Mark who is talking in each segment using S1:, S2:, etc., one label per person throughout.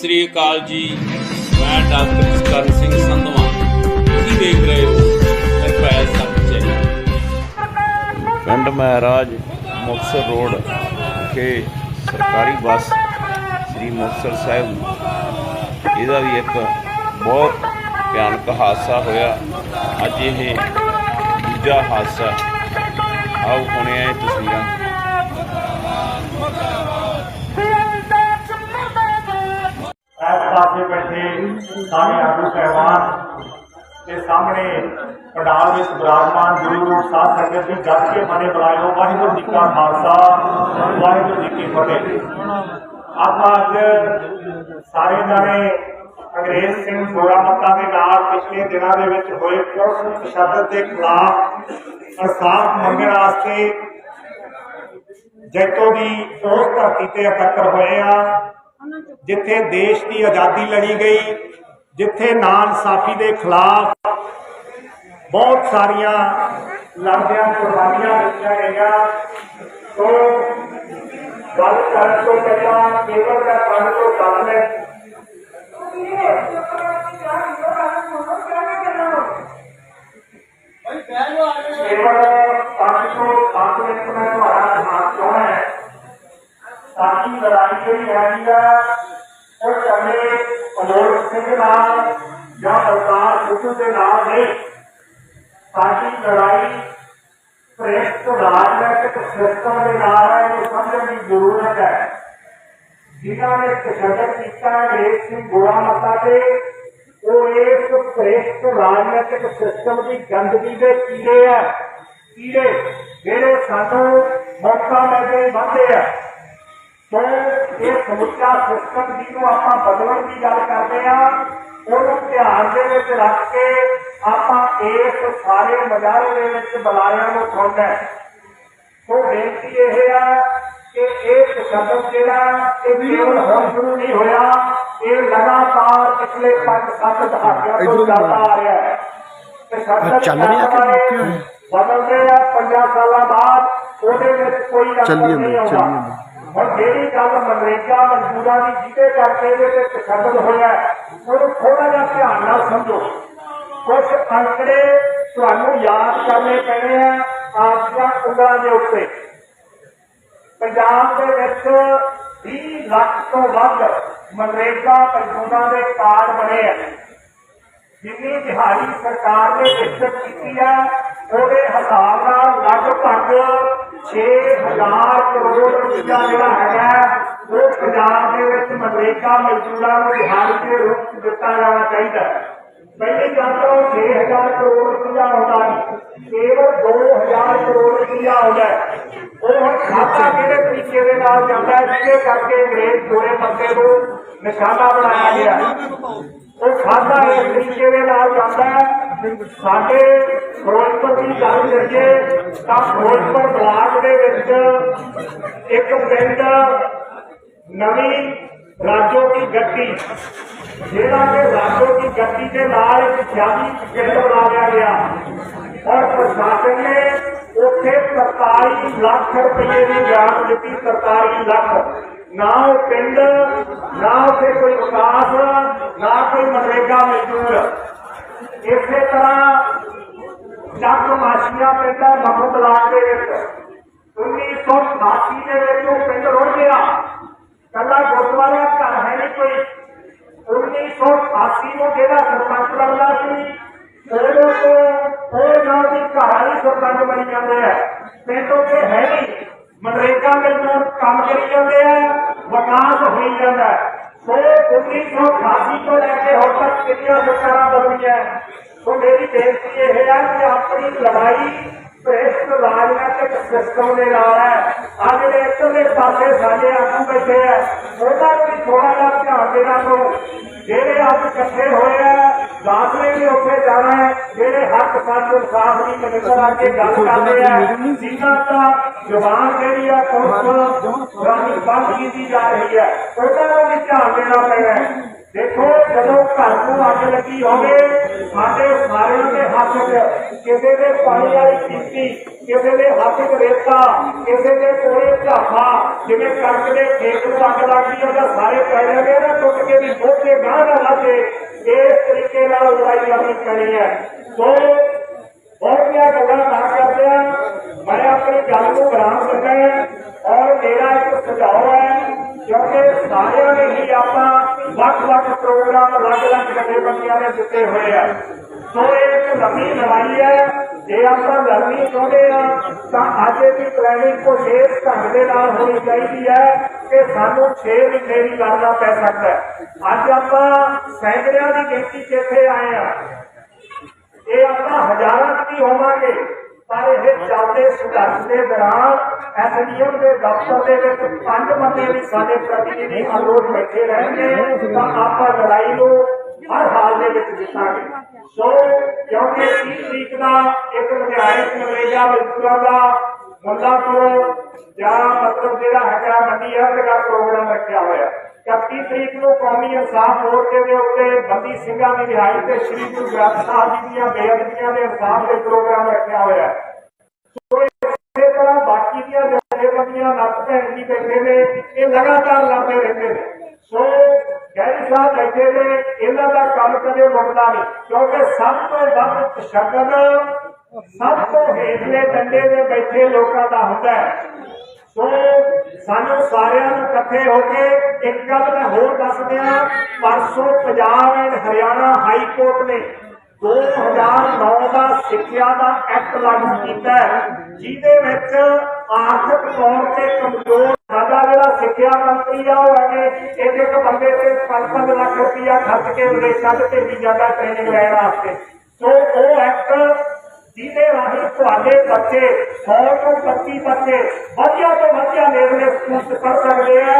S1: ਸ੍ਰੀ ਅਕਾਲ ਜੀ। ਮੈਂ ਡਾਕਟਰ ਜਸਕਰਨ ਸਿੰਘ ਸੰਧਵਾ। ਤੁਸੀਂ ਦੇਖ ਰਹੇ ਹੋ ਨਿਰਭੈ ਸੱਚ ਪਿੰਡ ਮਹਾਰਾਜ ਮੁਕਤਸਰ ਰੋਡ ਵਿਖੇ ਸਰਕਾਰੀ ਬੱਸ ਸ੍ਰੀ ਮੁਕਤਸਰ ਸਾਹਿਬ। ਇਹਦਾ ਵੀ ਇੱਕ ਬਹੁਤ ਭਿਆਨਕ ਹਾਦਸਾ ਹੋਇਆ। ਅੱਜ ਇਹ ਦੂਜਾ ਹਾਦਸਾ। ਆਓ ਹੁਣੇ ਇਹ ਤਸਵੀਰਾਂ
S2: ਸਾਰੇ ਆਗੂ ਸਹਿਬਾਨ ਤੇ ਸਾਹਮਣੇ ਪੰਡਾਲ ਵਿੱਚ ਬਿਰਾਜਮਾਨ ਗੁਰੂ ਸਾਧ ਸੰਗਤ ਦੀ ਗੱਜ ਕੇ ਬਣੇ ਬੁਲਾਇਓ ਵਾਹਿਗੁਰੂ ਜੀ ਕਾ ਖਾਲਸਾ, ਵਾਹਿਗੁਰੂ ਜੀ ਕੀ ਫਤਿਹ। ਆਪਾਂ ਅੱਜ ਸਾਰੇ ਜਾਣੇ ਅੰਗਰੇਜ਼ ਸਿੰਘ ਗੋਰਾ ਦੇ ਨਾਲ ਪਿਛਲੇ ਦਿਨਾਂ ਦੇ ਵਿੱਚ ਹੋਏ ਪੁਲਿਸ ਤਸ਼ੱਦਦ ਦੇ ਖਿਲਾਫ ਇਨਸਾਫ ਮੰਗਣ ਵਾਸਤੇ ਜੈਤੋ ਦੀ ਉਸ ਧਰਤੀ ਤੇ ਇਕੱਤਰ ਹੋਏ ਆ, ਜਿੱਥੇ ਦੇਸ਼ ਦੀ ਆਜ਼ਾਦੀ ਲੜੀ ਗਈ। ਜਿੱਥੇ ਨਾਨ ਸਾਫੀ ਦੇ ਖਿਲਾਫ ਬਹੁਤ ਸਾਰੀਆਂ ਲੜਦਿਆਂ ਕੁਰਬਾਨੀਆਂ ਦਿੱਤੀਆਂ ਗਈਆਂ। ਤੋਂ ਗੱਲ ਕਰਨ ਤੋਂ ਪਹਿਲਾਂ ਕੇਵਲ ਦਾ ਪੰਜ ਤੋਂ ਦਸ ਮਿੰਟ ਸਿਸਟਮ ਦੇ ਨਾਲ ਹੈ ਇਹ ਸਮਝਣ ਦੀ ਜ਼ਰੂਰਤ ਹੈ ਜਿਨ੍ਹਾਂ ਨੇ ਤਸ਼ੱਦਦ ਕੀਤਾ ਅੰਗਰੇਜ਼ ਸਿੰਘ ਗੋਰਾ ਮੱਤਾ ਤੇ ਉਹ ਇਸ ਪ੍ਰੇਸ਼ਟ ਰਾਜਨੀਤਿਕ ਸਿਸਟਮ ਦੀ ਗੰਦਗੀ ਦੇ ਕੀੜੇ ਆ ਕੀੜੇ ਜਿਹੜੇ ਸਾਨੂੰ ਮੌਕਾ ਮਿਲਦੇ ਬੰਦੇ ਆ ਸੋ ਇਹ ਸਮੁੱਚਾ ਸਿਸਟਮ ਜਿਹਨੂੰ ਆਪਾਂ ਬਦਲਣ ਦੀ ਗੱਲ ਕਰਦੇ ਆ ਉਹਨੂੰ ਧਿਆਨ ਦੇ ਵਿੱਚ ਰੱਖ ਕੇ ਆਪਾਂ ਇਸ ਸਾਰੇ ਮਜਾਰੇ ਦੇ ਵਿੱਚ ਬੁਲਾਰਿਆਂ ਨੂੰ ਸੁਣਨਾ ਹੈ। ਸੋ ਬੇਨਤੀ ਇਹ ਆ ਕਿ ਇਹ ਤਸ਼ੱਦਦ ਜਿਹੜਾ ਇਹ ਕੇਵਲ ਹੁਣ ਸ਼ੁਰੂ ਨਹੀਂ ਹੋਇਆ ਇਹ ਲਗਾਤਾਰ ਪਿਛਲੇ 5-7 ਦਹਾਕਿਆਂ ਤੋਂ ਚੱਲਦਾ ਆ ਰਿਹਾ ਹੈ ਤਸ਼ੱਦਦ
S3: ਚੱਲ ਰਿਹਾ ਕਿ?
S2: ਬਦਲਦੇ ਆ 50 ਸਾਲਾਂ ਬਾਅਦ ਉਹਦੇ ਵਿੱਚ ਕੋਈ
S3: ਚੱਲੀਏ
S2: ਨਹੀਂ
S3: ਚੱਲੀਏ
S2: ਹੁਣ ਜਿਹੜੀ ਗੱਲ ਮਨਰੇਗਾ ਮਜ਼ਦੂਰਾਂ ਦੀ ਜਿਹਦੇ ਕਰਕੇ ਇਹਦੇ ਤੇ ਤਸ਼ੱਦਦ ਹੋਇਆ ਉਹਨੂੰ ਥੋੜਾ ਜਿਹਾ ਧਿਆਨ ਨਾਲ ਸਮਝੋ ਕੁਝ ਅੰਕੜੇ ਤੁਹਾਨੂੰ ਯਾਦ ਕਰਨੇ ਪੈਣੇ ਆ ਆਪਦੀਆਂ ਉਂਗਲਾਂ ਦੇ ਉੱਤੇ। ਪੰਜਾਬ ਦੇ ਵਿੱਚ 20 ਲੱਖ ਤੋਂ ਵੱਧ ਮਨਰੇਗਾ ਮਜ਼ਦੂਰਾਂ ਦੇ ਕਾਰਡ ਬਣੇ ਆ। ਜਿੰਨੀ ਦਿਹਾੜੀ ਸਰਕਾਰ ਨੇ ਨਿਸ਼ਚਿਤ ਕੀਤੀ ਹੈ ਉਹਦੇ ਹਿਸਾਬ ਨਾਲ ਲਗਭਗ 6000 ਕਰੋੜ ਰੁਪਇਆ ਜਿਹੜਾ ਹੈਗਾ, ਉਹ ਪੰਜਾਬ ਦੇ ਵਿੱਚ ਮਨਰੇਗਾ ਮਜ਼ਦੂਰਾਂ ਨੂੰ ਦਿਹਾੜੀ ਦੇ ਰੂਪ ਦਿੱਤਾ ਜਾਣਾ ਚਾਹੀਦਾ ਹੈ। ਪਹਿਲੀ ਗੱਲ ਤਾਂ ਉਹ 6000 ਕਰੋੜ ਰੁਪਇਆ ਆਉਂਦਾ ਕੇਵਲ 2000 ਕਰੋੜ ਰੁਪਇਆ ਆਉਂਦਾ ਉਹ ਹੁਣ ਖਾਤਾ ਕਿਹੜੇ ਤਰੀਕੇ ਦੇ ਨਾਲ ਜਾਂਦਾ ਜਿਹਦੇ ਕਰਕੇ ਅੰਗਰੇਜ਼ ਗੋਰੇ ਪੱਤੇ ਨੂੰ ਨਿਸ਼ਾਨਾ ਬਣਾਇਆ ਗਿਆ ਉਹ ਖਾਤਾ ਇਸ ਤਰੀਕੇ ਦੇ ਨਾਲ ਜਾਂਦਾ ਸਾਡੇ ਫਿਰੋਜ਼ਪੁਰ ਦੀ ਗੱਲ ਕਰੀਏ, ਤਾਂ ਫਿਰੋਜ਼ਪੁਰ ਬਲਾਕ ਦੇ ਵਿੱਚ ਇੱਕ ਪਿੰਡ ਨਵੀਂ ਰਾਜੋ ਦੀ ਗੱਟੀ? ਜਿਹੜਾ ਕਿ ਰਾਜੋ ਦੀ ਗੱਟੀ ਦੇ ਨਾਲ ਇੱਕ ਜਾਤੀ ਪਿੰਡ ਬਣਾ ਗਿਆ। ਔਰ ਪ੍ਰਸ਼ਾਸਨ ਨੇ ਉੱਥੇ 47 ਲੱਖ ਰੁਪਏ ਦੀ ਗ੍ਰਾਂਟ ਦਿੱਤੀ 47 ਲੱਖ। ਨਾ ਉਹ ਪਿੰਡ, ਨਾ ਉੱਥੇ ਕੋਈ ਵਿਕਾਸ, ਨਾ ਕੋਈ ਮਨਰੇਗਾ ਮਜ਼ਦੂਰ। ਇਸੇ ਤਰ੍ਹਾਂ ਜੱਗ ਮਾਸ਼ੀਆ ਪਿੰਡ ਹੈ ਮਹਮਦ ਦੇ ਵਿੱਚ 1988 ਦੇ ਵਿੱਚ ਉਹ ਪਿੰਡ ਰੁੜ ਗਿਆ। ਕੱਲਾ ਗੁਰਦੁਆਰਾ ਘਰ ਹੈ ਨਹੀਂ ਕੋਈ। 1988 ਨੂੰ ਜਿਹੜਾ ਸਰਪੰਚ ਬਣਦਾ ਸੀ ਉਦੋਂ ਤੋਂ ਉਹ ਨਾਲ ਦੀ ਕਹਾਣੀ ਸਰਪੰਚ ਬਣੀ ਜਾਂਦੇ ਆ। ਪਿੰਡੋਂ ਉੱਤੇ ਹੈ ਨਹੀਂ। ਮਨਰੇਗਾ ਮਜ਼ਦੂਰ ਕੰਮ ਕਰੀ ਜਾਂਦੇ ਆ, ਵਿਕਾਸ ਹੋਈ ਜਾਂਦਾ। ਹੈ। ਸੋ 1988 ਤੋਂ ਲੈ ਕੇ ਹੁਣ ਤੱਕ ਕਿੰਨੀਆਂ ਸਰਕਾਰਾਂ ਬਦਲੀਆਂ। ਸੋ ਮੇਰੀ ਬੇਨਤੀ ਇਹ ਹੈ ਕਿ ਆਪਣੀ ਲੜਾਈ ਭ੍ਰਿਸ਼ਟ ਰਾਜਨੀਤਿਕ ਸਿਸਟਮ ਦੇ ਨਾਲ ਹੈ। ਆ ਜਿਹੜੇ ਇੱਧਰਲੇ ਪਾਸੇ ਸਾਡੇ ਆਗੂ ਬੈਠੇ ਆ ਉਹਨਾਂ ਨੂੰ ਵੀ ਥੋੜਾ ਜਿਹਾ ਧਿਆਨ ਦੇਣਾ ਪਊ। ਜਿਹੜੇ ਅੱਜ ਇਕੱਠੇ ਹੋਏ ਆ ਦਾਖਲੇ ਵੀ ਉੱਥੇ ਜਾਣਾ ਹੈ। ਜਿਹੜੇ ਹੱਕ ਪੱਖ ਇਨਸਾਫ ਦੀ ਕਮਿਸ਼ਨ ਆ ਕੇ ਗੱਲ ਕਰਦੇ ਆ ਜਿਨ੍ਹਾਂ ਦਾ ਜ਼ੁਬਾਨ ਜਿਹੜੀ ਆ ਪੁਲਿਸ ਰਾਹੀਂ ਬੰਦ ਕੀਤੀ ਜਾ ਰਹੀ ਹੈ। ਉਹਨਾਂ ਨੂੰ ਵੀ ਧਿਆਨ ਦੇਣਾ ਪੈਣਾ ਹੈ ਦੇਖੋ ਜਦੋਂ ਘਰ ਨੂੰ ਅੱਗ ਲੱਗੀ ਹੋਵੇ, ਸਾਡੇ ਸਾਰਿਆਂ ਦੇ ਹੱਥ 'ਚ ਕਿਸੇ ਦੇ ਪਾਣੀ ਵਾਲੀ ਕਿਸ਼ਤੀ ਕਿਸੇ ਦੇ ਹੱਥ 'ਚ ਰੇਤਾ, ਕਿਸੇ ਦੇ ਕੋਲੇ ਝਾਫਾ ਜਿਵੇਂ ਕਣਕ ਦੇ ਖੇਤ ਨੂੰ ਅੱਗ ਲੱਗਦੀ ਹੈ ਤਾਂ ਸਾਰੇ ਪੈ ਜਾਂਦੇ ਆ ਨਾ ਟੁੱਟ ਕੇ ਕਿਸੇ ਵੀ ਬਹੁਤੇ ਗਾਹ ਨਾ ਲੱਗੇ। ਇਸ ਤਰੀਕੇ ਨਾਲ ਲੜਾਈ ਕਰਨੀ ਪੈਣੀ ਹੈ ਸੋ ਬਹੁਤੀਆਂ ਗੱਲਾਂ ਨਾ ਕਰਦੇ ਆ ਮੈਂ ਆਪਣੀ ਗੱਲ ਨੂੰ ਵਿਰਾਮ ਦਿੰਦਾ ਹਾਂ ਔਰ ਮੇਰਾ ਇੱਕ ਸੁਝਾਅ ਹੈ, ਕਿਉਂਕਿ ਪ੍ਰੋਗਰਾਮ ਅਲੱਗ-ਅਲੱਗ ਜਥੇਬੰਦੀਆਂ ਨੇ ਦਿੱਤੇ ਹੋਏ ਆ। ਸੋ ਇਹ ਇੱਕ ਲੰਮੀ ਲੜਾਈ ਹੈ। ਜੇ ਆਪਾਂ ਲੜਨੀ ਚਾਹੁੰਦੇ ਆ ਤਾਂ ਅੱਜ ਦੀ ਪਲੈਨਿੰਗ ਕੁਝ ਇਸ ਢੰਗ ਦੇ ਨਾਲ ਹੋਣੀ ਚਾਹੀਦੀ ਹੈ ਕਿ ਸਾਨੂੰ 6 ਮਹੀਨੇ ਵੀ ਲੜਨਾ ਪੈ ਸਕਦਾ ਹੈ। ਅੱਜ ਆਪਾਂ ਸੈਂਕੜਿਆਂ ਦੀ ਗਿਣਤੀ 'ਚ ਇੱਥੇ ਆਏ ਆ ਇਹ ਆਪਾਂ ਹਜ਼ਾਰਾਂ 'ਚ ਵੀ ਹੋਵਾਂਗੇ, ਪਰ ਇਹ ਚੱਲਦੇ ਸੰਘਰਸ਼ ਦੇ ਦੌਰਾਨ ਐਸਡੀਐਮ ਦੇ ਦਫ਼ਤਰ ਦੇ ਵਿੱਚ ਪੰਜ ਬੰਦੇ ਵੀ ਸਾਡੇ ਪ੍ਰਤੀਨਿਧੀ ਅਨੁਰੋਧ ਬੈਠੇ ਰਹਿਣਗੇ ਤਾਂ ਆਪਾਂ ਲੜਾਈ ਨੂੰ ਹਰ ਹਾਲ ਦੇ ਵਿੱਚ ਜਿੱਤਾਂਗੇ। ਸੋ ਕਿਉਂਕਿ 30 ਤਰੀਕ ਦਾ ਇੱਕ ਵਿਧਾਇਕ ਨਰੇਗਾ ਮਜ਼ਦੂਰਾਂ ਦਾ ਮੁੱਲਾ ਤੋਂ ਜਾਂ ਮਤਲਬ ਜਿਹੜਾ ਹੈਗਾ ਮੰਡੀ ਹੈ ਦਾ ਪ੍ਰੋਗਰਾਮ ਰੱਖਿਆ ਹੋਇਆ। 31 ਤਰੀਕ ਨੂੰ ਕੌਮੀ ਇਨਸਾਫ ਮੋਰਚੇ ਦੇ ਉੱਤੇ ਬੰਦੀ ਸਿੰਘਾਂ ਦੀ ਰਿਹਾਈ ਤੇ ਸ੍ਰੀ ਗੁਰੂ ਗ੍ਰੰਥ ਸਾਹਿਬ ਜੀ ਦੀਆਂ ਬੇਅਦਬੀਆਂ ਦੇ ਇਨਸਾਫ ਦੇ ਪ੍ਰੋਗਰਾਮ ਰੱਖਿਆ ਹੋਇਆ। ਸੋ ਇਸੇ ਦੀਆਂ ਜਥੇਬੰਦੀਆਂ ਨੱਤ ਭੈਣ ਜੀ ਬੈਠੇ ਨੇ, ਇਹ ਲਗਾਤਾਰ ਲੜਦੇ ਰਹਿੰਦੇ ਨੇ। ਸੋ ਗੈਰੀ ਸਾਹਿਬ ਬੈਠੇ ਨੇ, ਇਹਨਾਂ ਦਾ ਕੰਮ ਕਦੇ ਮੁੱਕਦਾ ਨਹੀਂ। ਕਿਉਂਕਿ ਸਭ ਤੋਂ ਵੱਧ ਤਸ਼ੱਦਦ ਸਭ ਤੋਂ ਹੇਠਲੇ ਡੰਡੇ ਦੇ ਬੈਠੇ ਲੋਕਾਂ ਦਾ ਹੁੰਦਾ ਹੈ। ਸੋ ਸਾਨੂੰ ਸਾਰਿਆਂ ਨੂੰ ਇਕੱਠੇ ਹੋ ਕੇ ਇੱਕ ਗੱਲ ਮੈਂ ਹੋਰ ਦੱਸ ਦਿਆਂ ਪਰਸੋਂ Punjab and Haryana high court ਨੇ 2009 ਦਾ ਸਿੱਖਿਆ ਦਾ ਐਕਟ ਲਾਗੂ ਕੀਤਾ ਹੈ। ਜਿਹਦੇ ਵਿੱਚ ਆਰਥਿਕ ਤੌਰ ਤੇ ਕਮਜ਼ੋਰ ਸਾਡਾ ਜਿਹੜਾ ਸਿੱਖਿਆ ਮੰਤਰੀ ਆ, ਉਹ ਐਵੇਂ ਇੱਕ ਇੱਕ ਬੰਦੇ ਤੇ 5-5 ਲੱਖ ਰੁਪਇਆ ਖਰਚ ਕੇ ਵਿਦੇਸ਼ਾਂ 'ਚ ਭੇਜੀ ਜਾਂਦਾ ਟ੍ਰੇਨਿੰਗ ਲੈਣ ਵਾਸਤੇ। ਸੋ ਉਹ ਐਕਟ ਜਿਹਦੇ ਰਾਹੀਂ ਤੁਹਾਡੇ ਬੱਚੇ 100 ਤੋਂ 25 ਬੱਚੇ ਵਧੀਆ ਤੋਂ ਵਧੀਆ ਲੈਵਲ ਸਕੂਲ 'ਚ ਪੜ੍ਹ ਸਕਦੇ ਆ।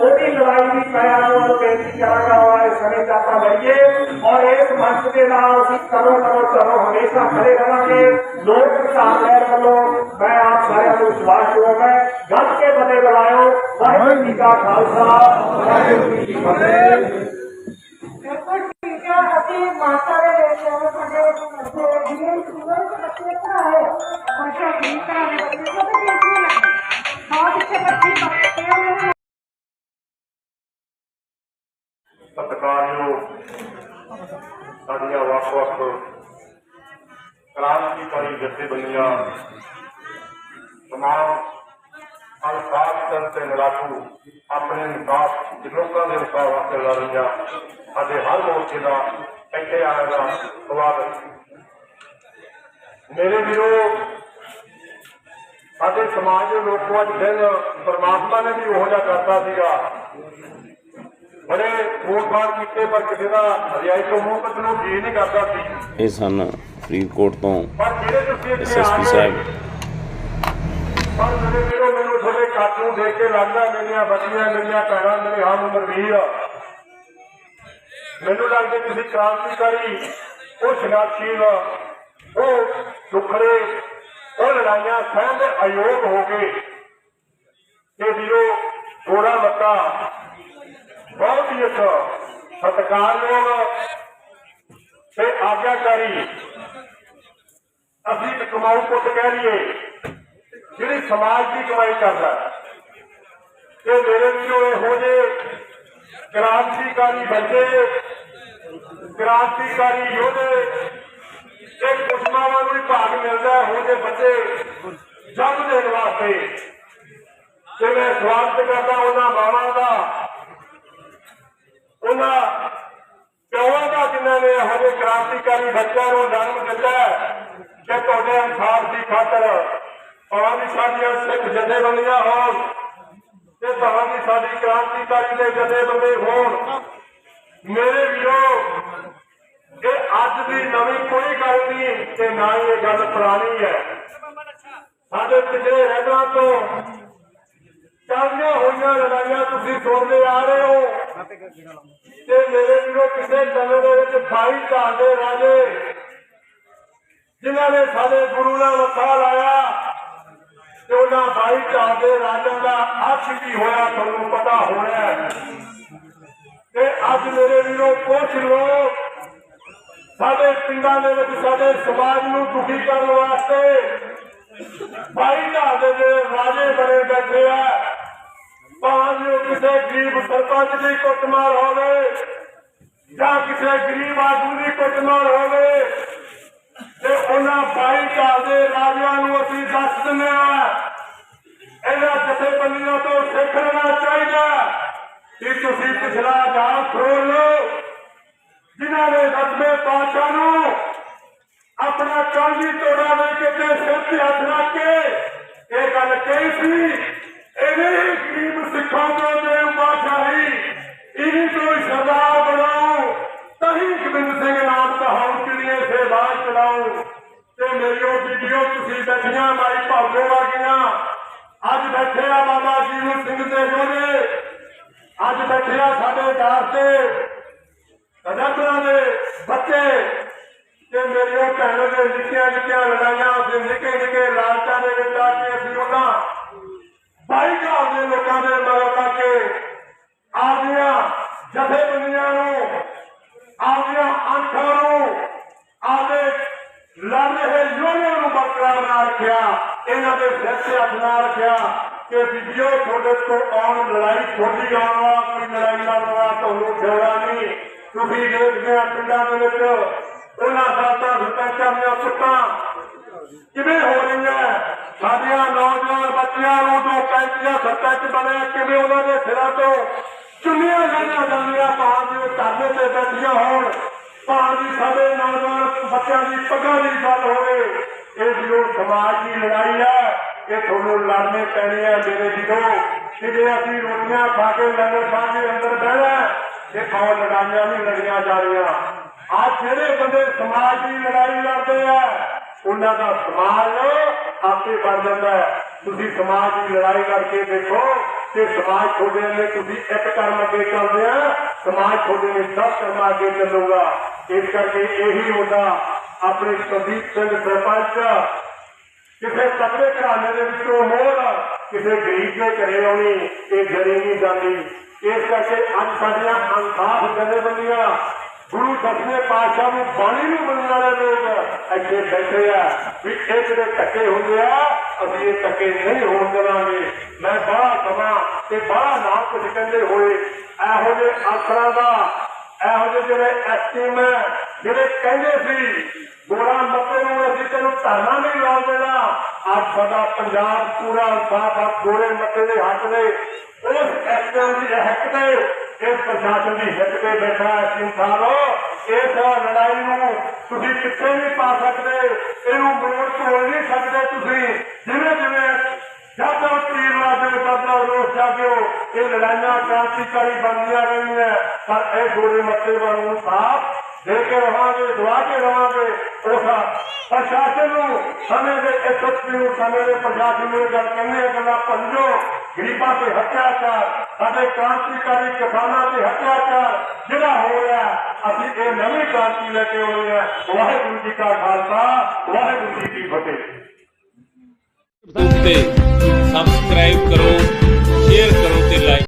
S2: ਉਹਦੀ ਲੜਾਈ ਵੀ ਮੈਂ ਨੂੰ ਬੇਨਤੀ ਕਰਾਂਗਾ ਔਰ ਸਮੇਂ 'ਚ ਆਪਾਂ ਲੜੀਏ ਔਰ ਇਸ ਮੰਚ ਦੇ ਨਾਲ ਅਸੀਂ ਕਰੋ ਕਰੋ ਚਲੋ ਹਮੇਸ਼ਾ ਖੜੇ ਰਹਾਂਗੇ। ਲੋਕ ਕਿਸਾਨ ਲਹਿਰ ਵੱਲੋਂ ਮੈਂ ਆਪ ਸਾਰਿਆਂ ਨੂੰ ਵਿਸ਼ਵਾਸ ਦਵਾਂਗਾ ਗੱਜ ਕੇ ਬੰਦੇ ਬੁਲਾਇਓ। ਵਾਹਿਗੁਰੂ ਜੀ ਕਾ ਖਾਲਸਾ। ਵਾਹਿਗੁਰੂ ਜੀ ਕੀ ਫਤਿਹ।
S3: ਹੈ ਅਸੀਂ ਮਾਤਾ ਦੇ ਵਿੱਚ ਸਾਡੇ ਜਿਹੜੇ ਸਕੂਲ ਦੇ ਬੱਚੇ ਪੜ੍ਹਾਏ ਬੱਚੇ ਦੀ ਤਰ੍ਹਾਂ ਦੇ ਬੱਚੇ ਸਭ ਦੇ
S4: ਸਤਿਕਾਰਯੋਗ ਸਾਡੀਆਂ ਵੱਖ-ਵੱਖ ਕ੍ਰਾਂਤੀਕਾਰੀ ਜਥੇਬੰਦੀਆਂ, ਤਮਾਮ ਅਨਸਾਰ ਤੇ ਨਲਾਕੂ ਆਪਣੇ ਇਨਸਾਫ ਲੋਕਾਂ ਦੇ ਇਨਸਾਫ ਵਾਸਤੇ ਲੜ ਰਹੀਆਂ। ਸਾਡੇ ਹਰ ਮੋਰਚੇ ਦਾ ਇੱਥੇ ਆਉਣ ਦਾ ਸਵਾਗਤ ਮੇਰੇ ਵੀਰੋ ਸਾਡੇ ਸਮਾਜ ਦੇ ਲੋਕੋ ਅੱਜ ਦਿਨ ਪਰਮਾਤਮਾ ਨੇ ਵੀ ਉਹੋ ਜਿਹਾ ਕਰਤਾ ਸੀਗਾ। ਬੜੇ ਵੋਟਬਾਨ ਕੀਤੇ ਪਰ ਕਿਸੇ ਦਾ ਰਿਆਇਤ ਤੋਂ ਮੂੰਹ ਕੱਢਣ ਨੂੰ ਜੀ ਨਹੀਂ ਕਰਦਾ ਸੀ।
S1: ਇਹ ਸਨ ਫਰੀਦਕੋਟ ਤੋਂ
S4: ਪਰ ਜਿਹੜੇ ਤੁਸੀਂ ਇੱਥੇ ਆ
S1: ਐਸਐਸਪੀ ਸਾਹਿਬ।
S4: ਪਰ ਮੇਰੇ ਵੀਰੋ ਮੈਨੂੰ ਤੁਹਾਡੇ ਕੱਟ ਦੇਖ ਕੇ ਲੱਗਦਾ ਮੇਰੀਆਂ ਬੱਚੀਆਂ ਮੇਰੀਆਂ ਭੈਣਾਂ ਮੇਰੇ ਹਮ ਉਮਰ ਵੀਰ। ਮੈਨੂੰ ਲੱਗਦਾ ਤੁਸੀਂ ਕ੍ਰਾਂਤੀਕਾਰੀ, ਉਹ ਸੰਘਰਸ਼ੀਲ ਉਹ ਦੁਖੜੇ ਉਹ ਲੜਾਈਆਂ ਸਹਿਣ ਦੇ ਅਯੋਗ ਹੋ ਗਏ ਤੇ ਵੀਰੋ ਥੋੜਾ ਮੱਤਾ, ਬਹੁਤ ਹੀ ਇੱਕ ਸਤਿਕਾਰਯੋਗ ਤੇ ਆਗਿਆਕਾਰੀ, ਅਸੀਂ ਇੱਕ ਕਮਾਊ ਪੁੱਤ ਕਹਿ ਲਈਏ, ਜਿਹੜੀ ਸਮਾਜ ਦੀ ਕਮਾਈ ਕਰਦਾ ਹੈ। ਤੇ ਮੇਰੇ ਵੀਰੋ ਇਹੋ ਜਿਹੇ ਕ੍ਰਾਂਤੀਕਾਰੀ ਬੱਚੇ ਕ੍ਰਾਂਤੀਕਾਰੀ ਯੋਧੇ ਇਹ ਕੁਸ਼ਮਾਵਾਂ ਨੂੰ ਵੀ ਭਾਗ ਮਿਲਦਾ ਹੈ ਉਹੋ ਬੱਚੇ ਜੰਮ ਦੇਣ ਵਾਸਤੇ। ਤੇ ਮੈਂ ਸਵਾਗਤ ਕਰਦਾ ਉਹਨਾਂ ਮਾਵਾਂ ਦਾ, ਉਹਨਾਂ ਪਿਓਾਂ ਦਾ ਜਿਨ੍ਹਾਂ ਨੇ ਇਹੋ ਜਿਹੇ ਕ੍ਰਾਂਤੀਕਾਰੀ ਬੱਚਿਆਂ ਨੂੰ ਜਨਮ ਦਿੱਤਾ ਕਿ ਤੁਹਾਡੇ ਇਨਸਾਫ ਦੀ ਖਾਤਰ ਭਾਵੇਂ ਦੀ ਸਾਡੀਆਂ ਸਿੱਖ ਜਥੇਬੰਦੀਆਂ ਹੋਣ, ਤੇ ਭਾਵੇਂ ਦੀ ਸਾਡੀ ਕ੍ਰਾਂਤੀਕਾਰੀ ਦੇ ਜਥੇਬੰਦੇ ਹੋਣ। ਮੇਰੇ ਅੱਜ ਦੀ ਨਵੀਂ ਕੋਈ ਗੱਲ ਨਹੀਂ ਤੇ ਨਾ ਹੀ ਇਹ ਗੱਲ ਪੁਰਾਣੀ ਹੈ। ਸਾਡੇ ਪਿਛਲੇ ਰਹਿਤਾਂ ਤੋਂ ਚੱਲਦੀਆਂ ਹੋਈਆਂ ਲੜਾਈਆਂ ਤੁਸੀਂ ਸੁਣਦੇ ਆ ਰਹੇ ਹੋ। ਤੇ ਮੇਰੇ ਵੀਰੋ, ਕਿਸੇ ਸਮੇਂ ਦੇ ਵਿੱਚ ਖਾਈ ਢਾਲ ਰਾਜੇ ਜਿਨ੍ਹਾਂ ਨੇ ਸਾਡੇ ਗੁਰੂ ਨਾਲ ਮੱਥਾ ਲਾਇਆ ਤੇ ਉਹਨਾਂ ਬਾਈ ਢਾਲ ਦੇ ਰਾਜਾਂ ਦਾ ਅੱਛ ਕੀ ਹੋਇਆ ਤੁਹਾਨੂੰ ਪਤਾ ਹੋਣਾ ਤੇ ਅੱਜ ਮੇਰੇ ਵੀਰੋ, ਪੁੱਛ ਲੋਕ ਸਾਡੇ ਪਿੰਡਾਂ ਦੇ ਵਿੱਚ ਸਾਡੇ ਸਮਾਜ ਨੂੰ ਦੁਖੀ ਕਰਨ ਵਾਸਤੇ ਬਾਈ ਢਾਲ ਦੇ ਜਿਹੜੇ ਰਾਜੇ ਬਣੇ ਬੈਠੇ ਆ, ਭਾਵੇਂ ਕਿਸੇ ਗਰੀਬ ਸਰਪੰਚ ਦੀ ਕੁੱਟਮਾਰ ਹੋਵੇ ਜਾਂ ਕਿਸੇ ਗਰੀਬ ਆਦਮੀ ਦੀ ਕੁੱਟਮਾਰ ਹੋਵੇ, ਤੇ ਉਹਨਾਂ ਬਾਈ ਘਰ ਦੇ ਰਾਜਿਆਂ ਨੂੰ ਅਸੀਂ ਦੱਸ ਦਿੰਦੇ ਹਾਂ ਇਹਨਾਂ ਜਥੇਬੰਦੀਆਂ ਤੋਂ ਸਿੱਖਣਾ ਚਾਹੀਦਾ ਕਿ ਤੁਸੀਂ ਪਿਛਲਾ ਗਾਲ ਫਰੋਲ ਲਓ। ਜਿਨ੍ਹਾਂ ਨੇ ਦਸਵੇਂ ਪਾਤਸ਼ਾਹ ਨੂੰ ਆਪਣਾ ਕਾਂਜੀ ਤੋੜਾ ਦੇ ਕੇ ਤੇ ਸਿਰ ਤੇ ਹੱਥ ਰੱਖ ਕੇ ਇਹ ਗੱਲ ਕਹੀ ਸੀ, ਇਹਨੇ ਹੀ ਗਰੀਬ ਸਿੱਖਾਂ ਤੋਂ ਦੇ ਬਾਦਸ਼ਾਹੀ ਇਹੀ ਤੋਂ ਸਰਦਾਰ ਬਣਾਉ, ਤਹੀਂ ਗੋਬਿੰਦ ਸਿੰਘ ਨਾਮ ਕਹਾਉ ਕਿੜੀਏ ਸੇ ਬਾਹਰ ਚਲਾਉ। ਤੇ ਮੇਰੀ ਉਹ ਵੀਡੀਓ ਤੁਸੀਂ ਬੈਠੀਆਂ ਮਾਈ ਭਾਗੋ ਵਰਗੀਆਂ, ਅੱਜ ਬੈਠੇ ਆ ਬਾਬਾ ਜੀਵਨ ਸਿੰਘ ਦੇ ਜੋੜੇ ਅੱਜ ਬੈਠੇ ਆ ਸਾਡੇ ਦਾਸ ਤੇ। ਅਨੰਦਰਾਂ ਦੇ ਬੱਚੇ ਤੇ ਮੇਰੀਆਂ ਭੈਣਾਂ ਦੇ ਨਿੱਕੀਆਂ ਨਿੱਕੀਆਂ ਲੜਾਈਆਂ ਤੇ ਨਿੱਕੇ ਨਿੱਕੇ ਲਾਲਚਾਂ ਦੇ ਵਿੱਚ ਆ ਕੇ ਅਸੀਂ ਉਹਨਾਂ ਭਾਈ ਦੇ ਲੋਕ ਦੇ ਮਗਰ ਕਰਕੇ ਆਪਦੀਆਂ ਜਥੇਬੰਦੀਆਂ ਨੂੰ ਆਪਦੀਆਂ ਅੰਖਾਂ ਨੂੰ ਆਪਦੇ ਲੜ ਰਹੇ ਯੋਧਿਆਂ ਨੂੰ ਬਰਕਰਾਰ ਨਾ ਰੱਖਿਆ ਇਹਨਾਂ ਦੇ ਸਿਰ ਤੇ ਹੱਥ ਨਾ ਰੱਖਿਆ ਕਿ ਵੀਡੀਓ ਤੁਹਾਡੇ ਤੋਂ ਆਉਣ ਲੜਾਈ ਤੁਹਾਡੀ ਆਉਣ ਵਾਲਾ ਕੋਈ ਲੜਾਈ ਲੜਨ ਵਾਲਾ ਤੁਹਾਨੂੰ ਖਿਆਲਾ ਨਹੀਂ ਤੁਸੀਂ ਦੇਖਦੇ ਆ ਪਿੰਡਾਂ ਦੇ ਵਿੱਚ ਉਹਨਾਂ ਦਾਤਾ ਸਰਪੰਚਾਂ ਦੀਆਂ ਸੁੱਤਾਂ ਕਿਵੇਂ ਹੋ ਰਹੀਆਂ? ਸਾਡੀਆਂ ਨੌਜਵਾਨ ਬੱਚਿਆਂ ਨੂੰ ਜੋ ਪੈਂਤੀਆਂ ਸਰਪੰਚ ਬਣੇ, ਕਿਵੇਂ ਉਹਨਾਂ ਦੇ ਸਿਰਾਂ ਤੋਂ ਚੁੰਨੀਆਂ ਲਾਈਆਂ ਜਾਂਦੀਆਂ ਭਾਂ ਦੇ ਧਰਨੇ ਤੇ ਬੈਠੀਆਂ ਹੋਣ ਭਾਵੇਂ ਸਾਡੇ ਨੌਜਵਾਨ ਬੱਚਿਆਂ ਦੀ ਪੱਗਾਂ ਦੀ ਗੱਲ ਹੋਵੇ, ਇਹ ਜੋ ਸਮਾਜ ਦੀ ਲੜਾਈ ਹੈ, ਇਹ ਤੁਹਾਨੂੰ ਲੜਨੇ ਪੈਣੇ ਹੈ ਮੇਰੇ ਵੀਰੋ ਕਿ ਜੇ ਅਸੀਂ ਰੋਟੀਆਂ ਖਾ ਕੇ ਲੰਗਰ ਖਾ ਕੇ ਅੰਦਰ ਬਹਿਣਾ ਇਹ ਕੌਣ ਲੜਾਈਆਂ ਨਹੀਂ ਲੜੀਆਂ ਜਾ ਰਹੀਆਂ। ਜਿਹੜੇ ਬੰਦੇ ਸਮਾਜ ਦੀ ਲੜਾਈ ਲੜਦੇ ਆ, ਉਹਨਾਂ ਦਾ ਸਮਾਜ ਆਪੇ ਬਣ ਜਾਂਦਾ ਹੈ। ਤੁਸੀਂ ਸਮਾਜ ਦੀ ਲੜਾਈ ਕਰਕੇ ਦੇਖੋ ਕਿ ਸਮਾਜ ਤੁਹਾਡੇ ਲਈ ਤੁਸੀਂ ਇੱਕ ਕਰਮ ਅੱਗੇ ਚੱਲਦੇ ਆ, ਸਮਾਜ ਤੁਹਾਡੇ ਲਈ ਸਭ ਕਰਮ ਅੱਗੇ ਚੱਲੂਗਾ। ਇਸ ਕਰਕੇ ਇਹੀ ਹੁੰਦਾ, ਆਪਣੇ ਸੰਦੀਪ ਸਿੰਘ ਸਰਪੰਚ, ਕਿਸੇ ਤਕੜੇ ਘਰਾਣੇ ਦੇ ਵਿੱਚੋਂ ਮੋਹਰ ਕਿਸੇ ਗਰੀਬ ਦੇ ਘਰੇ ਆਉਣੀ, ਇਹ ਜਰੀ ਜਾਂਦੀ ਇਸ ਕਰਕੇ ਅੱਜ ਸਾਡੀਆਂ ਅਨਸਾਫ ਜਥੇਬੰਦੀਆਂ ਗੁਰੂ ਦਸਵੇਂ ਪਾਤਸ਼ਾਹ ਨੂੰ ਬਾਣੀ ਨੂੰ ਮੰਨਣ ਵਾਲੇ ਲੋਕ ਇੱਥੇ ਬੈਠੇ ਆ ਵੀ ਇਹ ਜਿਹੜੇ ਧੱਕੇ ਹੁੰਦੇ ਆ, ਅਸੀਂ ਇਹ ਧੱਕੇ ਨਹੀਂ ਹੋਣ ਦੇਵਾਂਗੇ। ਮੈਂ ਬੜਾ ਸਮਾਂ ਤੇ ਬੜਾ ਨਾਮ ਕੁਝ ਕਹਿੰਦੇ ਹੋਏ, ਇਹੋ ਜਿਹੇ ਅਫਸਰਾਂ ਦਾ ਇਹੋ ਜਿਹੇ ਜਿਹੜੇ ਐਸਟੀਮ ਜਿਹੜੇ ਕਹਿੰਦੇ ਸੀ ਗੋਰਾ ਮੱਤੇ ਨੂੰ ਅਸੀਂ ਤੈਨੂੰ ਧਰਨਾ ਨਹੀਂ ਲਾਉਣ ਦੇਣਾ। ਅੱਜ ਸਾਡਾ ਪੰਜਾਬ ਪੂਰਾ ਸਾਫ਼ ਗੋਰੇ ਮੱਤੇ ਦੇ ਹੱਕ ਦੇ ਉਸ ਐਸਟੀਮ ਦੀ ਹੱਕ ਦੇ ਇਸ ਪ੍ਰਸ਼ਾਸਨ ਦੀ ਹਿੱਕ ਤੇ ਬੈਠਾ ਐਸਟੀਮ ਸਾਹਿਬ ਇਸ ਲੜਾਈ ਨੂੰ ਤੁਸੀਂ ਕਿੱਥੇ ਨਹੀਂ ਪਾ ਸਕਦੇ, ਇਹਨੂੰ ਮੋੜ ਤੋੜ ਨਹੀਂ ਸਕਦੇ ਤੁਸੀਂ। ਜਿਵੇਂ ਜਿਵੇਂ ਜਦ ਤੱਕ ਤੀਰ ਲਾਦੇ ਰੋਸ ਜਾਗਿਓ, ਇਹ ਲੜਾਈਆਂ ਕ੍ਰਾਂਤੀਕਾਰੀ ਬਣਦੀਆਂ ਰਹਿਣੀਆਂ ਪਰ ਇਹ ਗੋਰੇ ਮੱਤੇ ਵਾਂਗੂ ਸਾਫ਼ ਦੇ ਕੇ ਰਹਾਂਗੇ ਦਵਾ ਕੇ ਰਹਾਂਗੇ ਉਸ ਪ੍ਰਸ਼ਾਸਨ ਨੂੰ ਸਮੇਂ ਦੇ ਐਸਐਸਪੀ ਨੂੰ ਸਮੇਂ ਦੇ ਪ੍ਰਸ਼ਾਸਨ ਨੂੰ ਇਹ ਗੱਲ ਕਹਿੰਦੇ ਆ, ਗੱਲਾਂ ਪੰਜੋ ਗਰੀਬਾਂ ਤੇ ਹੱਤਿਆਚਾਰ, ਸਾਡੇ ਕ੍ਰਾਂਤੀਕਾਰੀ ਕਿਸਾਨਾਂ ਤੇ ਹੱਤਿਆਚਾਰ ਜਿਹੜਾ ਹੋ ਰਿਹਾ, ਅਸੀਂ ਇਹ ਨਵੀਂ ਕ੍ਰਾਂਤੀ ਲੈ ਕੇ ਆਉਣੀ ਹੈ ਵਾਹਿਗੁਰੂ ਜੀ ਕਾ ਖਾਲਸਾ, ਵਾਹਿਗੁਰੂ ਜੀ ਕੀ ਫਤਿਹ।
S1: ਤੇ ਸਬਸਕ੍ਰਾਈਬ ਕਰੋ ਸ਼ੇਅਰ ਕਰੋ।